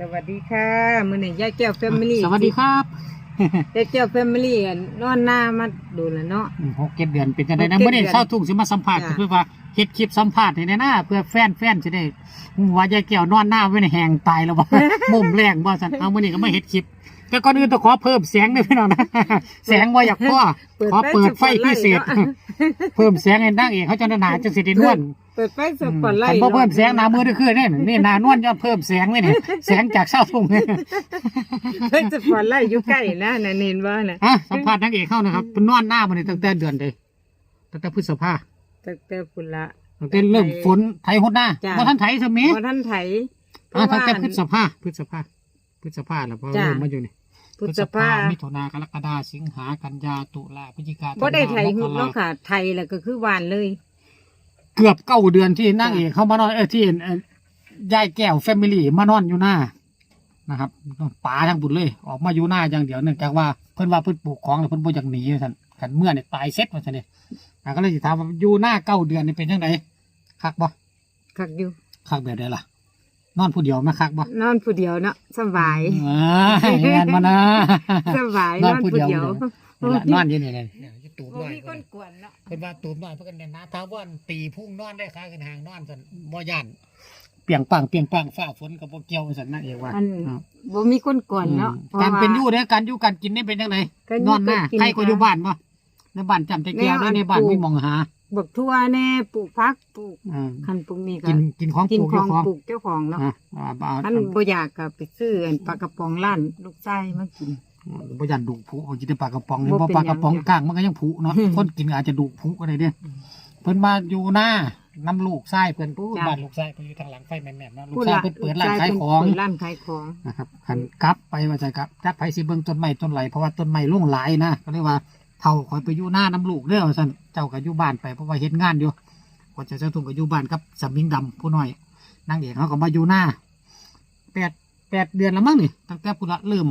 สวัสดีค่ะมื้อนี้ยายแก้วแฟมิลี่สวัสดีครับยายแก้วแฟมิลี่นอนหน้ามาดูแล้วเนาะอืมหกเจ็ดเดือนเป็นจังไดนะหกเจ็ดเมื่อได้เดือนเศร้าทุ่งสิมาสัมภาษณ์จ้ะเพื่อว่าเฮ็ดคลิปสัมภาษณ์ให้แน่นะเพื่อแฟนแฟนจะได้ฮู้ว่ายายแก้วนอนหน้าไว้ในแหงตายแล้วบ่มุมแรงบ่ซั่นเอามื้อนี้ก็มาเฮ็ดคลิป แต่ก่อนอื่นต้องขอเพิ่มเสียงด้วยพี่น้องนะ แสงบ่อยากพอขอเปิดไฟพิเศษ เพิ่มเสียงให้นางเอกเขาจะหนาจะสิได้นวลเปิดไฟสปอตไลคันท์บ่เพิ่มเสียงหน้ามือได้คือนี่นี่หน้านวลยอดเพิ่มเสียงเลยนี่แสงจากเศร้าทุ่งเฮ้ยสปอตไลท์อยู่ใกล้นะน่ะเน้นว่าน่ะฮะสัมภาษณ์นางเอกเข้านะครับเป็นนอนหน้ามันตั้งแต่เดือนใดตั้งแต่พฤษภาตั้งแต่พุ่นละตั้งแต่เริ่มฝนไถหดหน้าจ้ะว่าท่านไถสมัยพอท่านไถเพอ่าราะตั้ว่างแต่พฤษภาพฤษภาพฤษภาแล้วพอจ้ะเริ่มมาอยู่นี่ พฤษภามิถุนากรกฎาสิงหากันยาตุลาพฤศจิกาบ่ได้ไถธันวหุบมกเนาะราค่ะไถแล้วก็คือหวานเลย เกือบเก้าเดือนที่นั่งจ้ะเอกเข้ามานอนเออที่เอ่อยายแก้วแฟมิลี่มานอนอยู่หน้านะครับป่าทั้งบุญเลย ออกมาอยู่หน้าอย่างเดียวเนื่องจากว่าเพิ่นว่าเพิ่นปลูกของแล้วเพิ่นบ่อยากหนีว่าซั่นกันเมื่อเนี่ยตายเซ็ตว่าซั่นเด้อ่าก็เลยสิถามว่าอยู่หน้าเก้าเดือนนี่เป็นจังไดคักบ่คักอยู่คักแบบใดล่ะ นอนผู้เดียวมาคักบ่นอนผู้เดียวเนาะสบายอ่าแม่นมานะสบายนนออนนผู้ผู้เดีเดียยววนี่ล่ะนอนอยู่นี่เลยตูบบ่น้อยมีคนกวนเนาะเพิ่นว่าตูบน้อยเพิ่นก็แน่นหนาท้าว่านตีพุ่งนอนได้ค้ากันหางนอนซั่นบ่ย่านเปียงปังเปียงปังฟ้าฝนก็บ่เกี่ยวซั่นนั่นเองว่าอันครับบ่มีคนกวนเนาะอืมการเป็นอยู่เด้อการอยู่การกินนี่เป็นจังไดการอยู่นอนหน้าการกินใครก็อยู่บ้านบ่ในบ้านจำแต่แก้วแนวอันในบ้านปลูกมีหมองหา บักทั่วแน่ปลูกพักปลูกอ่าคันปลูกนี่ก็กินกินของกินปลูกขอเจ้างของปลูกเจ้าของเนาะอ่าอ่าบ่เอาคันบ่อยากก็ไปซื้ออันปลากระป๋องร้านลูกชายมากิน บ่ยันดูผุเขากินแต่ปลากระป๋องนี่บ่บ่เป็นปลากระป๋องหยังกลางมันก็ยังผุเนาะอืมคนกินอาจจะดูผุก็ได้เด้เพิ่นมาอยู่หน้าน้ำลูกชายเพิ่นผู้จ้ะ บ้านลูกชายเพิ่นอยู่ทางหลังไฟแม่นๆเนาะลูกผู้ชายละเพิ่นเปิดลูกร้านชขายเพิ่นของ เปิดร้านขายของ นะครับคันกลับไปว่าจะกลับจักไผสิเบิ่งต้นไม้ต้นไหลเพราะว่าต้นไม้ร่วงหลายนะก็เลยว่า เฒ่าคอยไปอยู่หน้าน้ำลูกเด้อว่าซั่นเจ้าก็อยู่บ้านไปเพราะว่าเฮ็ดงานอยู่ก็จะเจ้าทุ่งก็อยู่บ้านกับสมิงดำผู้น้อยนางเอกเขาก็มาอยู่หน้าแปดแปดเดือนแล้วมั้งนี่ตั้งแต่พุ่นละเริ่ม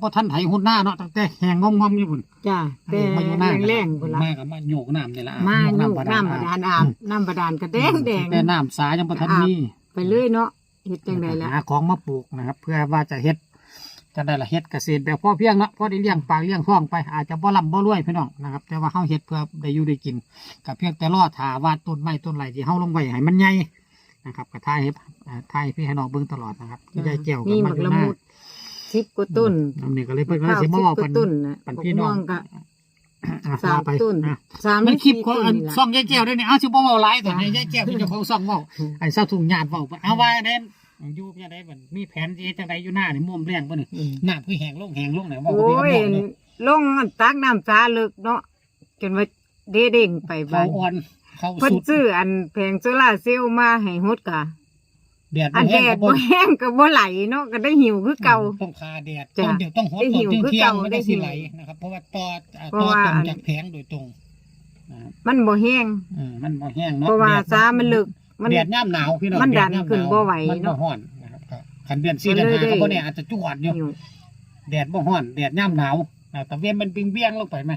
บ่ทันไถหุ่นหน้าเนาะตั้งแต่แหงงอมๆอยู่พุ่นจ้าแต่มาอยู่หน้าแรงๆพุ่นละมากับมาโยกน้ำนี่ละมาโยอยู่กน้ำบาดาลอาบน้ำบาดาลก็แดงแดงแต่น้ำสายังบ่ทันมีไปเลยเนาะเฮ็ดจังไดล่ะหาของมาปลูกนะครับ เพื่อว่าจะเฮ็ด จะได้ละเฮ็ดเกษตรแบบพอเพียงเนาะพอได้เลี้ยงปากเลี้ยงท้องไปอาจจะบ่ร่ำบ่รวยพี่น้องนะครับ แต่ว่าเฮาเฮ็ดเพื่อได้อยู่ได้กินก็เพียงแต่รอถาว่าต้นไม้ต้นไรที่เฮาลงไว้ให้มันใหญ่นะครับก็ถ่ายให้อ่าถ่ายให้พี่ให้น้องเบิ่งตลอดนะครับที่ได้แก้วกับมีหมัมันกอยู่ละหน้ามุด10กว่าต้นอันนี้ก็เลยเพิ่นก็เลยข้าวสิมาเว้า10กกัว่านต้นน่ะปันบักพี่น้อม่วงงก็อะสามไปต้นอะสามมันคลิปสี่ของต้อันนี่ล่ะซ่องยายแก้วด้วยนี่เอาสิบ่เว้าหลายแต่ให้ยายแก้วเป็นเจ้าของซ่องเว้าไอ้เศร้าถุงญาติเว้าเอาว่าเด่น อยู่จังได๋บัดมีแผนที่จังไดอยู่หน้านี่มุมแรงบ่นี่อืมน้ำคือแห้งลงแห้งลงไหนว่าโอ้ยพี่น้องลงตักน้ำสาลึกเนาะจนว่าเด้เด้งไปเขาบ้านอ่อนเขาเพิ่นสุดซื้ออันแผงโซล่าร์เซลล์มาให้ฮดกะ แดดอันแดแห้งดก็บ่บ่แห้งก็บ่ไหลเนาะก็ได้หิวคือเก่า ต้องคาแดดจ้ะต้องเดี๋ยวต้องหดได้หิวตอนคือเที่ยงเก่าๆไม่ได้ได้สิหิวไหลนะครับ เพราะว่าต่ออ่าเพต่อราะว่า ตรงจากแผงโดยตรงนะครับมันบ่แห้งอืมมันบ่แห้งเนาะเพราะว่าแดดซามันลึก มัน แดดย่ำหนาวพี่น้องมันแดันขึ้นบ่ไหวมันบ่เนาะ ฮ้อนนะครับครับคันเดือนสี่มัเดือนนเลยห้าก็บ่ได้เนี่ยอาจจะจวดอยู่หิวแดดบ่ฮ้อนแดดย่ำหนาวอ่าแต่เวียนมันปิงเบี้ยงลงไปไหม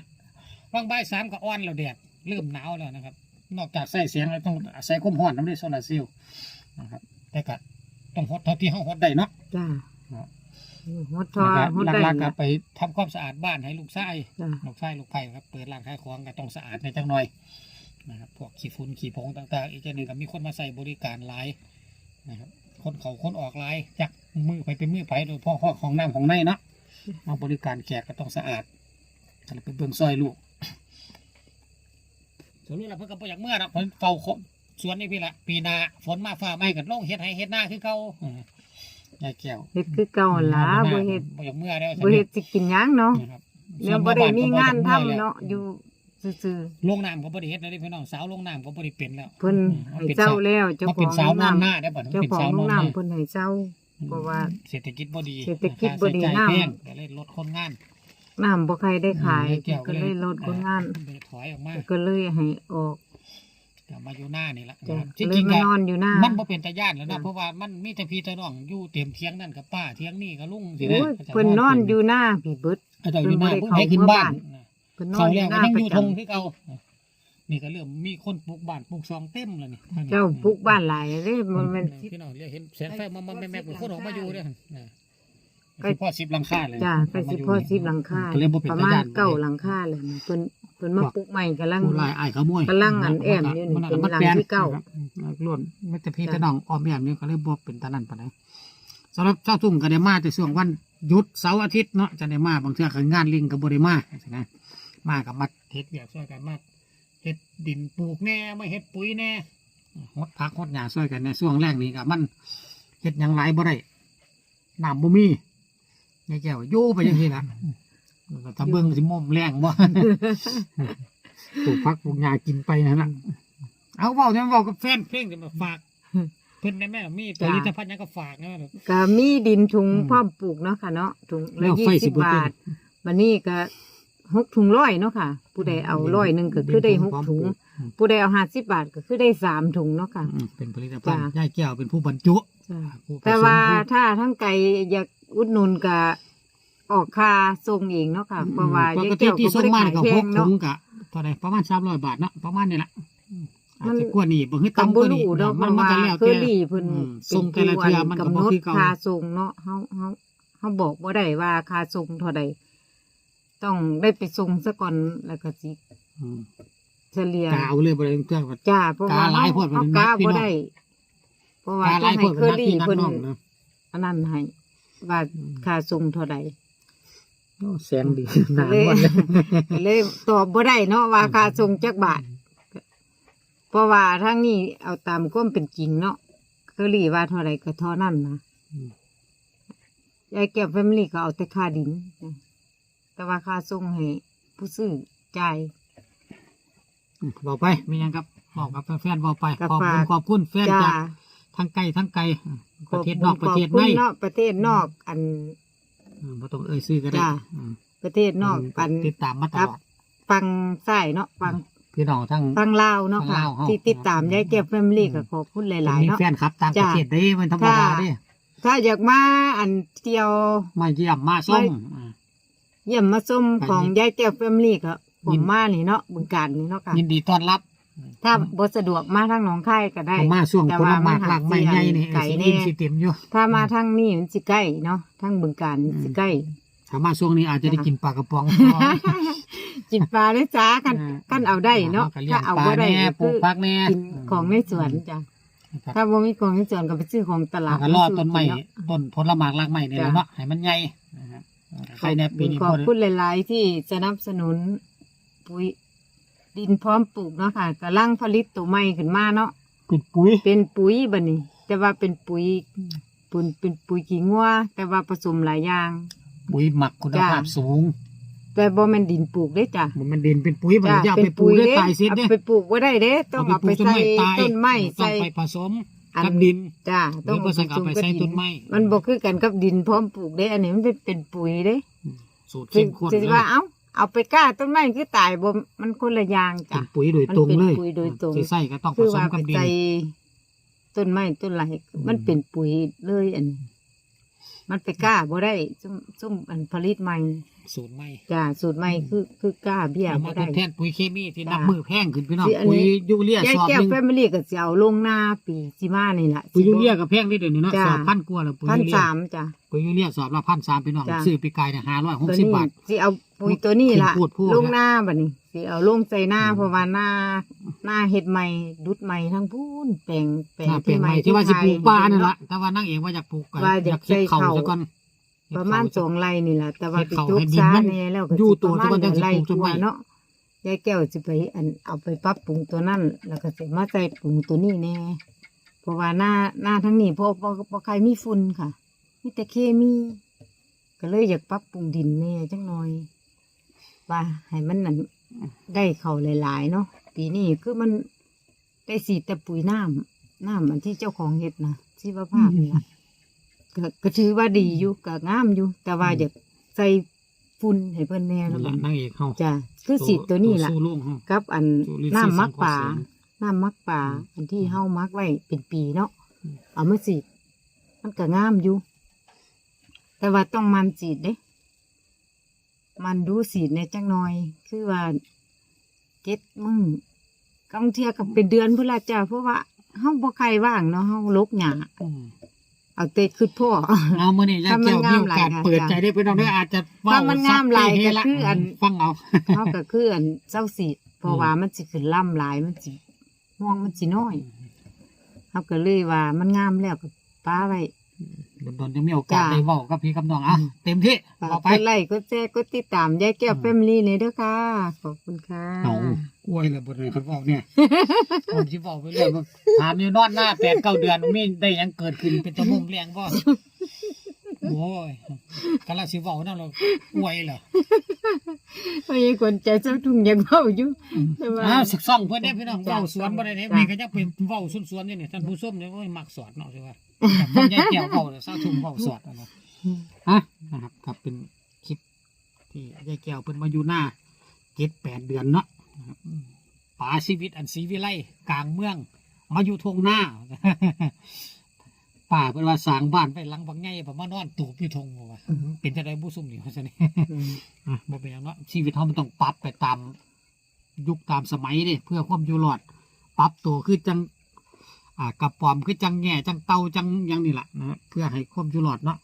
บางบ่ายสามก็อ่อนแล้วแดดเริ่มหนาวแล้วนะครับ นอกจากใส่เสียงแล้วต้องใส่ความร้อนน้ำด้วยโซลาร์เซลล์นะครับแต่ก็ต้องหดเท่าที่เฮาหดได้เนาะ จ้าเนาะฮดทอนะครับฮดได้หลักๆก็นะไปทำความสะอาดบ้านให้ลูกชายจ้าลูกชายลูกไผ่ครับเปิดร้านขายของก็ต้องสะอาดในจังหน่อย นะครับพวกขี้ฝุ่นขี้ผงต่าง ๆ อีกอย่างหนึ่งก็มีคนมาใส่บริการหลายนะครับคนเขาคนออกหลายจากมือไปเป็นมือไปโดยเฉพ่อข้อของน้ำของในเนาะมาบริการแขกก็ต้องสะอาดก็เลยไปเบิ่งซอยลูกส่วนนี้เราเพิ่งก็บ่อยากเมื่อนะเพิ่นเฝ้าสวนนี่พี่ละปีหนาฝนมาฟ้าไหม้กันลงเฮ็ดให้เฮ็ดหน้าคือเก่าอืมยายแก้วเฮ็ดคือเก่าหั่นล่ะบ่เฮ็ดบ่อยากเมื่อแล้วบ่เฮ็ดสิกินหยังเนาะนะครับเดี๋ยวบ่ได้มีงานทำเนาะอยู่ ซื่อลงน้ำก็บ่ได้เฮ็ดแล้วเด้พี่น้องสาวลงน้ำก็บ่ได้เป็นแล้ว ๆเพิ่นให้เจ้าแล้วเจ้ามาขเป็อนงสาวนอนหน้ำน้าได้บ่เจ้าเป็นของสาวโรนองนหน้าน้ำเพิ่นให้เจ้า เพราะว่าเศรษฐกิจบ่ดีเศรษฐกิจบ่ดี ค่าใช้จ่ายน้ำแพงก็เลยลดคนงานน้ำบ่ใครได้ขายอืมแก้วก็เลยลดคนงานเลยถอยออกมาก็เลยให้ออกเดี๋ยวมาอยู่หน้านี่ละจ้ะนะครับก็จเลยริงๆมาก็นอนอยู่หน้า มันบ่เป็นตาย่านแล้วจ้ะนะเพราะว่ามันมีแต่พี่แต่น้องอยู่เต็มเทียงนั่นกับป้าเทียงนี่กับลุงสิโอ้นะยเพิ่นนอนอยู่หน้าพี่เบิดเขาเจ้าอยู่หน้าเพิ่ผู้นบ่ได้ให้ขึ้นเข้าบ้านเพิ่นนอเขานอแล้ยู่วหก็น้ายังปอยู่ระทงจำที่เก่านี่ก็เริ่มมีคนปลูกบ้านปลูกซองเต็มแล้วนี่เจ้าปลูกบ้านหลายเลยมันมัน พี่น้องเรียกเห็นแสงไฟมามาแม่แม่เป็นคนออกมาอยู่เด้อนะก็ก็พ่อสิบหลังคาเลยจ้าก็สิพ่อสิบหลังคาก็เลยบ่เป็นประตมาณย่านเก้าหลังคาเลยนี่เพิ่นเพิ่นมาปลูกใหม่กำลัง ผู้ลายอ้ายขโมยกำลังอันแอมอยู่นี่มัเป็นมันหลังแปลนที่เก้า ล้วนไม่แต่พี่จ้ะแต่น้องออมแอมนี่ก็เลยบ่เป็นตานั้นปานใดสำหรับเจ้าทุ่งก็ได้มาแต่ช่วงวันหยุดเสาร์อาทิตย์เนาะจะได้มาบางเทื่อก็งานลิงก็บ่ได้มาจังนะ มากับมาเฮ็ดเวียกช่วยกันมาเฮ็ดดินปลูกแน่มาเฮ็ดปุ๋ยแน่ฮดผักฮดหญ้าช่วยกันในช่วงแรกนี้ก็มันเฮ็ดหยังหลายบ่ได้น้ำบ่มียายแก้วอยู่ไปจังซี่ล่ะถ้าเบิ่งสิม่อมแรงบ่ปลูกผักปลูกหญ้ากินไปนั่นน่ะเอาเว้าเนี่ยเว้ากับแฟนเพลงเดี๋ยวมาฝากเพิ่นได้แม่มีผจ้ะลิตภัณฑ์หยังก็ฝากนะแบบก็มีดินถุงอืมพร้อมปลูกเนาะค่ะเนาะถุงแล้ละวยี่ไฟสิสิบบ่บาเต็ทมวันนี้ก็ หกถุงร้อยเนาะค่ะ ผู้ใดเอาร้อยหนึ่งก็คือได้หกถุง ผู้ใดเอาห้าสิบบาทก็คือได้สามถุงเนาะค่ะ อืมเป็นผลิตภัณฑ์จ้ะย่ายแก้วเป็นผู้บรรจุจ้ะผู้ผสมแต่ว่าผู้ถ้าทั้งไก่อยากอุดหนุนก็ออกค่าส่งเองเนาะค่ะ เพราะว่าปยายกติแก้วที่ก็ส่บ่งได้มาขายก็แพหงกถุเนาะ งกะเท่าไหร่ประมาณสามร้อยบาทเนาะประมาณนี้แหละอืมอาจมัน จะกว่านี้บ่คือกำต่ำกบ่ว่านี้รู้เนาะมัมันนมันว่าก็แล้วเคอแต่รี่เพิ่นอืมเป็ส่นงแต่ละเทื่อมันก็กำหบ่นดคือเก่าค่าส่งเนาะเฮาเฮาเฮาบอกบ่ได้ว่าค่าส่งเท่าใด ต้องได้ไปส่งซะก่อนแล้วก็สิอืมเฉลี่ยกาวเลยบ่ได้เครื่อง จ้าเพราะว่ากาหลายพวดเฮามันกานักพี่บ่น้อง ได้เพราะว่ากาหต้ลาอยงพให้วกเคมัอนนักรี่พี่นักเพิ่นน้องนะอันนั้นให้ว่าอืมค่าส่งเท่าใด โอ้แสงดีก็นานเลยหมดเลยก็เลยตอบบ่ได้เนาะว่าค่าส่งจักบาท เพราะว่าทางนี้เอาตามความเป็นจริงเนาะเคอรี่ว่าเท่าใดก็เท่านั้นนะอืมยายแก้วแฟมิลี่ก็เอาแต่ค่าดินนะ แต่ว่าค่าส่งให้ผู้ซื้อจ่าย บอกไปมีหยังครับบอกกับแฟนๆบอกไปก็ขอบคุณฝากขอบคุณแฟนจ้าจากทั้งไกลทั้งไกลประเทศนอกประเทศขในบคุณเนาะประเทศนอกอัน อืมบ่ต้องเอ่ยชื่อก็ได้จ้าอืมประเทศนอกอันติดตามมาตครับลอดฟังใส่เนาะฟังพี่น้องทั้ง ฟังลาวเนาะค่ะ ฟังลาวเฮา ที่ติดตามยายแก้วแฟมิลี่ก็ขอบคุณหลาย ๆ มีเนาะ แฟนครับต่างประเทศได้มันธรรมดาจ้าเด้ถ้าอยากมาอันเที่ยว มาเยี่ยมมาส้มไม่อ่า เยี่ยมมาชมไปของยินยายแก้วแฟมิลี่ก็ผยิมนมานี่เนาะบึงการนี่เนาะค่ะ ยินดีต้อนรับถ้าบ่สะดวกมาทางหนองคายก็ได้ผมมาช่วงแต่ผลว่าไม้มันหลากไม้ใหญ่นี่ไก่สิแน่ดินสิเต็มอยู่ถ้ามาทางนี้มันสิใกล้เนาะทางบึงการนี่สิใกล้ถ้ามาช่วงนี้อาจจะได้จ้ากินปลากระป๋องกินปลาได้จ้ากันอ่ากันเอาได้เนาะก็ลี้ยถ้างเอาปลบ่ได้แน่ปก็ลูคืกอผักแน่กินของในสวนจ้ะถ้าบ่มีของในสวนก็ไปซื้อของตลาดแล้วก็รอดต้นไม้เาะต้นผลไม้รากไม้นี่แหละจ้ะเนาะให้มันใหญ่นะฮะ ใครในปีนี้ขพออบได้คุณหลาย ๆ ที่สนับสนุนปุ๋ยดินพร้อมปลูกเนาะค่ะกำลังผลิตตัวใหม่ขึ้นมาเนาะปิดปุ๋ยเป็นปุ๋ยบัดนี้ แต่ว่าเป็นปุ๋ยปุ๋ยเป็นปุ๋ยขี้งัวแต่ว่าผสมหลายอย่าง ปุ๋ยหมักคุณภาพจ้ะสูง แต่บ่แม่นดินปลูกเด้จ้ะมันมันเด่นเป็นปุ๋ยมันจ้ะจะเอาไปปลูกได้ตายเสร็จเอาเด้ไปปลูกบ่ได้เด้ ต้องเอาไปใส่ต้นไม้ต้อใส่งไปผสม อันกับดินจ้าหรือบ่ใส่เอาไปใส่ต้นไม้มันบ่คือกันกับดินพร้อมปลูกเด้ อันนี้มันเป็นเป็นปุ๋ยเด้สูตรสิเข้มข้นสิเลยว่าเอ้าเอาไปกล้าต้นไม้คือตายบ่มันคนละอย่างเป็จ้ะ นปุ๋ยโดยตรงเลยมันเป็นปุ๋ยโดยตรง สิใส่ก็ต้องผคือสมว่ากัไปบดิน ใส่ต้นไม้ต้นไหลมันเป็นปุ๋ยเลยอันนี้ มันไปกล้าบ่ได้ซุ่มซุ่มอันผลิตใหม่สูตรใหม่ จ้าสูตรใหม่คือคือกล้าเบี้ยเอาบ่มาทได้ ดแทนปุ๋ยเคมีที่จ้ะนับมือแพงขึ้นพี่น้องสิอันปุ๋ยนี้ยูเรียยายสอบแก้หวนึ่งแฟมิลี่ก็สิเอาลงหน้าปีสิมานี่ล่ะ ปุ๋ยยูเรียกับแพงนิดเดียวนี่เนาะจ้ะ สอบพันกว่าแล้วปุ๋ยพันยูเรียสามจ้ะ ปุ๋ยยูเรียสอบละพันสามพี่น้องจ้ะ ซื้อปีกายเนี่ยห้าร้อยหกตัวสิบนี้บาท สิเอา ปุ๋ยตัวนี้ล่ะพูดพูด ลงหน้าบัดนี้สิเอาลงใส่หน้าอืม เพราะว่าหน้าหน้าเฮ็ดใหม่ดุดใหม่ทั้งพูนแปลงแปลงน่าเป็นที่ใหใหม่ม่ที่ว่าสิปลูกปลาเนี่ยเนาะละแต่ว่านั่งเองว่าอยากปลูกไก่ว่าอยากเฮ็ดเข่าใส่เข่าซะก่อน ประมาณสองไร่นี่แหละแต่ว่าไปเฮ็ดเขาจุกให้ดินซามันแน่แล้วก็อยู่สิตัวประมาณที่ว่าจะไร่ปลูกต้นกไม้ว่าเนาะยายแก้วสิไปอันเอาไปปรับปรุงตัวนั้นแล้วก็สิมาใส่ปรุงตัวนี้แน่เพราะว่าหน้าหน้าทั้งนี้เพราะเพราะเพราะใครมีฝุ่นค่ะมีแต่เคมี ก็เลยอยากปรับปรุงดินแน่จังหน่อย ว่าให้มันนั่นได้เขาหลายๆเนาะปีนี้คือมันได้สีแต่ปุ๋ยน้ำน้ำอันที่เจ้าของเฮ็ดนะชีวภาพนี่ล่ะก็ก็ถือว่าดีอยู่ก็งามอยู่ แต่ว่าอยากใส่ฝุ่นให้เพิ่นแน่นั่แล้วนแหละนั่งเอกเฮาจ้ะคือสีตัวนี้ล่ะ สู้ลุงเฮา กับอันจุลินทรีย์น้ำมักป่าสังเคราะห์แสงน้ำมักป่า อืมอันที่เฮามักไว้เป็นปีเนาะอืม เอามาสีดมันก็งามอยู่ แต่ว่าต้องมันสีดเด้ มันดูสีดในจังหน่อย คือว่าเก็ดมึงกองเที่ยกับเป็นเดือนพุ่นละจ้าเพราะว่าเฮาบ่ใครว่างเนาะเฮาลกหญ้าอืมเอาแต่คือพ่อ เอามื่อนี้ยายแก้วถ้ามันมีงามโอกาสหลายค่ะเปิดใจได้ไปน้องเด้ออาจจะเว้ถ้ามันงามหลายซับก็เฮละคืออันฟังเอาเฮาก็คืออันเจ้าสิเพราะว่ามันสิขึ้นล่ำหลายมันสิม่วงมันสิน้อยเฮาก็เลยว่ามันงามแล้วก็ป้าไว้ โดนๆจะมีโอกาสจ้ะ ได้เว้ากับพี่กับน้องอะอืมเต็มที่ฝากเอากไปดไลค์กดแชร์กดติดตามยายแก้วอืม แฟมิลี่เลยเด้อค่ะ ขอบคุณค่ะ เอากล้วยเลยบนนี้เขาบอกเนี่ย ผมสิบอกไปเรื่อยว่าถามอยู่นอนหน้าแปดเก้าเดือนมีได้หยังเกิดขึ้นเป็นตะมุมเลี้ยงบ่โอ้ยกำลังสิเว้านั่นเรากล้วยเหรอไม่ใช่คนใจเจ้าทุ่งอยังเว้าอยู่แต่ว่า อ้าวศึกซ่องเพื่อนเด้พี่น้องจ้ะเว้าสวนบ่ได้เด้จ้ะ นี่ก็ยังเป็นเว้าสวนๆอยู่นี่ท่านผู้ชมเนี่ยโอ้ยมักสอนเนาะใช่ป่ะ แต่ผมยายแก้วเว้าเนี่ยซาทุ่มเว้าสอนอะนะฮะนะครับครับเป็นคลิปที่ยายแก้วเป็นมาอยู่หน้าเจ็ดแปดเดือนเนาะนะครับอืมป่าชีวิตอันศรีวิไลกลางเมือง มาอยู่ทงหน้าป่าเป็นว่าสร้างบ้านไปหลังบางไงผมมานอนตูบอยู่ทงบ่ว่าเป็นจะได้บุซุ่มนี่ว่าซะนี่อืมอะบ่เป็นอย่างเนาะชีวิตเขามันต้องปรับไปตามยุคตามสมัยเด้เพื่อความอยู่รอด ปรับตัวคือจัง อ่ากระปอมคือจังแง่จังเตาจังหยังนี่แหละนะฮะเพื่อให้ความอยู่รอดเนาะ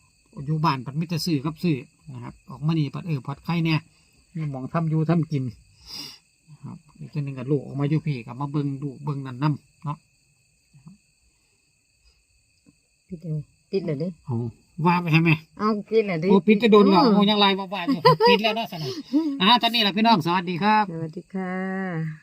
อยู่บ้านปัดมิตรซื้อกับซื้อนะครับออกมานี่ปัดเออปัดไข่เนี่ยมีหมองทำอยู่ทำกินนะครับอีกตัวหนึ่งกับลูกออกมาอยู่พี่กับมาเบิงดูเบิงนั่นน้ำเนาะปิดเลยปิดเลยดิเอาว่าไปให้ไหมเอาปิดเลยดิโอ้ปิดจะโดนเหรอโอ้ยังไล่บ้าๆอยู่ปิดแล้วเนาะสนอยอ่าตอนนี้แหละพี่น้องสวัสดีครับ สวัสดีค่ะ